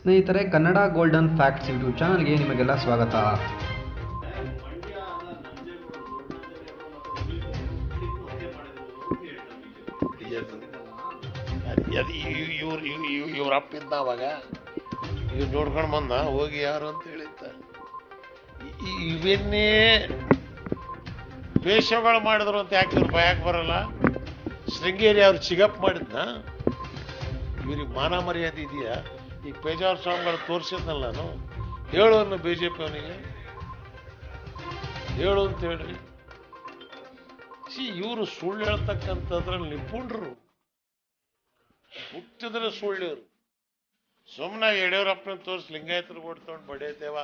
ಸ್ನೇಹಿತರೆ, Kannada golden facts YouTube ಚಾನಲ್ಗೆ ನಿಮಗೆಲ್ಲ ಸ್ವಾಗತ. ಇವ್ರು ಅಪ್ಪ ಇದ್ದ ಅವಾಗ. ಇವ್ರು ನೋಡ್ಕೊಂಡು ಬಂದ, ಹೋಗಿ ಯಾರು ಅಂತ ಹೇಳಿದ್ದ. ಇವನ್ನೇ ವೇಷಗಳು ಮಾಡಿದ್ರು ಅಂತ ಯಾಕೆ ಇವ್ರು ಭಯಕ್ಕೆ ಬರಲ್ಲ? ಶೃಂಗೇರಿ ಅವ್ರು ಚಿಗಪ್ ಮಾಡಿದ್ನ? ಇವ್ರಿಗೆ ಮಾನ ಮರ್ಯಾದೆ ಇದೆಯಾ? ಈಗ ಪೇಜಾವರ ಸ್ವಾಮಿಗಳು ತೋರಿಸಿದ್ನಲ್ಲ ನಾನು ಹೇಳು ಅನ್ನು ಬಿ ಜೆ ಪಿ ಅವನಿಗೆ ಹೇಳು ಅಂತ ಹೇಳ್ರಿ. ಸಿ ಇವರು ಸುಳ್ಳು ಹೇಳ್ತಕ್ಕಂಥದ್ರಲ್ಲಿ ನಿಪುಣರು. ಹುಟ್ಟಿದ್ರೆ ಸುಳ್ಳಿವ್ರು ಸುಮ್ಮನೆ ಯಡಿಯೂರಪ್ಪನ ತೋರಿಸಿ ಲಿಂಗಾಯತರು ಕೊಡ್ತೊಂಡು ದೇವ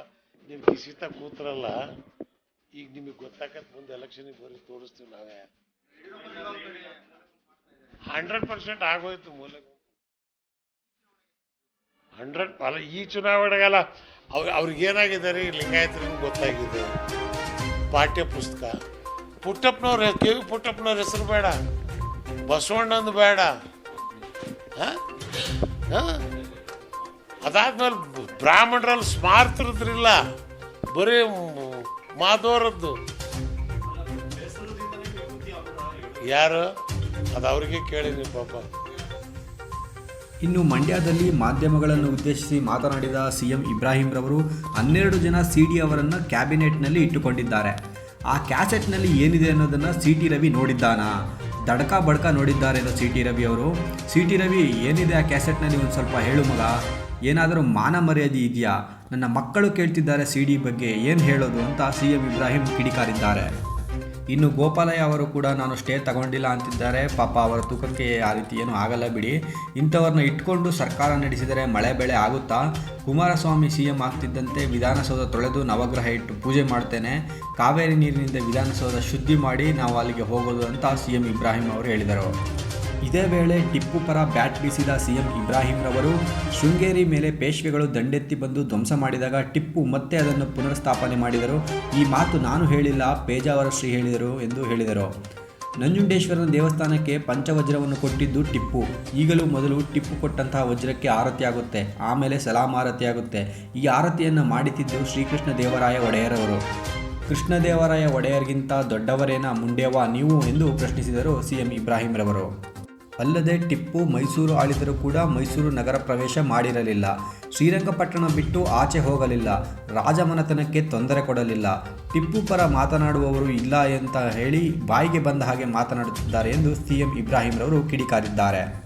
ನೀವು ಕಿಸಿತ ಕೂತ್ರಲ್ಲ. ಈಗ ನಿಮಗೆ ಗೊತ್ತಾಗತ್ತೆ ಮುಂದೆ ಎಲೆಕ್ಷನಿಗೆ ಬರೀ ತೋರಿಸ್ತೀವಿ ನಾವೇ. ಹಂಡ್ರೆಡ್ ಪರ್ಸೆಂಟ್ ಆಗೋಯ್ತು ಮೂಲ ಹಂಡ್ರೆಡ್ ಅಲ್ಲ, ಈ ಚುನಾವಣೆಗಲ್ಲ ರೀ ಲಿಂಗಾಯತರಿಗೂ ಗೊತ್ತಾಗಿದೆ. ಪಾಠ್ಯ ಪುಸ್ತಕ. ಪುಟ್ಟಪ್ಪನವ್ರ ಕೆ ವಿ ಪುಟ್ಟಪ್ಪನವ್ರ ಹೆಸರು ಬೇಡ. ಬಸವಣ್ಣಂದು ಬೇಡ. ಹಾಂ? ಹಾಂ? ಅದಾದ್ಮೇಲೆ ಬ್ರಾಹ್ಮಣರಲ್ಲಿ ಸ್ಮಾರ್ತರದ್ರಿಲ್ಲ. ಬರೀ ಮಾಧವರದ್ದು. ಯಾರು? ಅದು ಅವ್ರಿಗೆ ಕೇಳಿದ್ವಿ ಪಾಪ. ಇನ್ನು ಮಂಡ್ಯದಲ್ಲಿ ಮಾಧ್ಯಮಗಳನ್ನು ಉದ್ದೇಶಿಸಿ ಮಾತನಾಡಿದ ಸಿಎಂ ಇಬ್ರಾಹಿಂ ರವರು, ಹನ್ನೆರಡು ಜನ ಸಿ ಡಿ ಅವರನ್ನು ಕ್ಯಾಬಿನೆಟ್ನಲ್ಲಿ ಇಟ್ಟುಕೊಂಡಿದ್ದಾರೆ. ಆ ಕ್ಯಾಸೆಟ್ನಲ್ಲಿ ಏನಿದೆ ಅನ್ನೋದನ್ನು ಸಿ ಟಿ ರವಿ ನೋಡಿದ್ದಾನಾ? ದಡಕ ಬಡ್ಕ ನೋಡಿದ್ದಾರೆ ಸಿ ಟಿ ರವಿ ಅವರು. ಸಿ ಟಿ ರವಿ, ಏನಿದೆ ಆ ಕ್ಯಾಸೆಟ್ನಲ್ಲಿ ಒಂದು ಸ್ವಲ್ಪ ಹೇಳು ಮಗ. ಏನಾದರೂ ಮಾನ ಮರ್ಯಾದೆ ಇದೆಯಾ? ನನ್ನ ಮಕ್ಕಳು ಕೇಳ್ತಿದ್ದಾರೆ ಸಿ ಡಿ ಬಗ್ಗೆ, ಏನು ಹೇಳೋದು ಅಂತ ಸಿ ಎಂ ಇಬ್ರಾಹಿಂ ಕಿಡಿಕಾರಿದ್ದಾರೆ. ಇನ್ನು ಗೋಪಾಲಯ್ಯ ಅವರು ಕೂಡ ನಾನು ಸ್ಟೇ ತಗೊಂಡಿಲ್ಲ ಅಂತಿದ್ದಾರೆ. ಪಾಪ ಅವರ ತೂಕಕ್ಕೆ ಆ ರೀತಿ ಏನೂ ಆಗಲ್ಲ ಬಿಡಿ. ಇಂಥವ್ರನ್ನ ಇಟ್ಕೊಂಡು ಸರ್ಕಾರ ನಡೆಸಿದರೆ ಮಳೆ ಬೆಳೆ ಆಗುತ್ತಾ? ಕುಮಾರಸ್ವಾಮಿ ಸಿ ಎಂ ಆಗ್ತಿದ್ದಂತೆ ವಿಧಾನಸೌಧ ತೊಳೆದು ನವಗ್ರಹ ಇಟ್ಟು ಪೂಜೆ ಮಾಡ್ತೇನೆ. ಕಾವೇರಿ ನೀರಿನಿಂದ ವಿಧಾನಸೌಧ ಶುದ್ಧಿ ಮಾಡಿ ನಾವು ಅಲ್ಲಿಗೆ ಹೋಗೋದು ಅಂತ ಸಿ ಎಂ ಇಬ್ರಾಹಿಂ ಅವರು ಹೇಳಿದರು. ಇದೇ ವೇಳೆ ಟಿಪ್ಪು ಪರ ಬ್ಯಾಟ್ ಬೀಸಿದ ಸಿಎಂ ಇಬ್ರಾಹಿಂ ರವರು ಶೃಂಗೇರಿ ಮೇಲೆ ಪೇಶ್ವೆಗಳು ದಂಡೆತ್ತಿ ಬಂದು ಧ್ವಂಸ ಮಾಡಿದಾಗ ಟಿಪ್ಪು ಮತ್ತೆ ಅದನ್ನು ಪುನರ್ಸ್ಥಾಪನೆ ಮಾಡಿದರು. ಈ ಮಾತು ನಾನು ಹೇಳಿಲ್ಲ ಪೇಜಾವರ ಶ್ರೀ ಹೇಳಿದರು ಎಂದು ಹೇಳಿದರು. ನಂಜುಂಡೇಶ್ವರನ ದೇವಸ್ಥಾನಕ್ಕೆ ಪಂಚವಜ್ರವನ್ನು ಕೊಟ್ಟಿದ್ದು ಟಿಪ್ಪು. ಈಗಲೂ ಮೊದಲು ಟಿಪ್ಪು ಕೊಟ್ಟಂತಹ ವಜ್ರಕ್ಕೆ ಆರತಿಯಾಗುತ್ತೆ ಆಮೇಲೆ ಸಲಾಮಾರತಿಯಾಗುತ್ತೆ ಈ ಆರತಿಯನ್ನು ಮಾಡಿತಿದ್ದು ಶ್ರೀಕೃಷ್ಣ ದೇವರಾಯ ಒಡೆಯರವರು. ಕೃಷ್ಣದೇವರಾಯ ಒಡೆಯರ್ಗಿಂತ ದೊಡ್ಡವರೇನ ಮುಂಡೇವಾ ನೀವು ಎಂದು ಪ್ರಶ್ನಿಸಿದರು ಸಿಎಂ ಇಬ್ರಾಹಿಂ ರವರು. ಅಲ್ಲದೆ ಟಿಪ್ಪು ಮೈಸೂರು ಆಳಿದರೂ ಕೂಡ ಮೈಸೂರು ನಗರ ಪ್ರವೇಶ ಮಾಡಿರಲಿಲ್ಲ. ಶ್ರೀರಂಗಪಟ್ಟಣ ಬಿಟ್ಟು ಆಚೆ ಹೋಗಲಿಲ್ಲ. ರಾಜಮನತನಕ್ಕೆ ತೊಂದರೆ ಕೊಡಲಿಲ್ಲ. ಟಿಪ್ಪು ಪರ ಮಾತನಾಡುವವರು ಇಲ್ಲ ಅಂತ ಹೇಳಿ ಬಾಯಿಗೆ ಬಂದ ಹಾಗೆ ಮಾತನಾಡುತ್ತಿದ್ದಾರೆ ಎಂದು ಸಿಎಂ ಇಬ್ರಾಹಿಂ ರವರು ಕಿಡಿಕಾರಿದ್ದಾರೆ.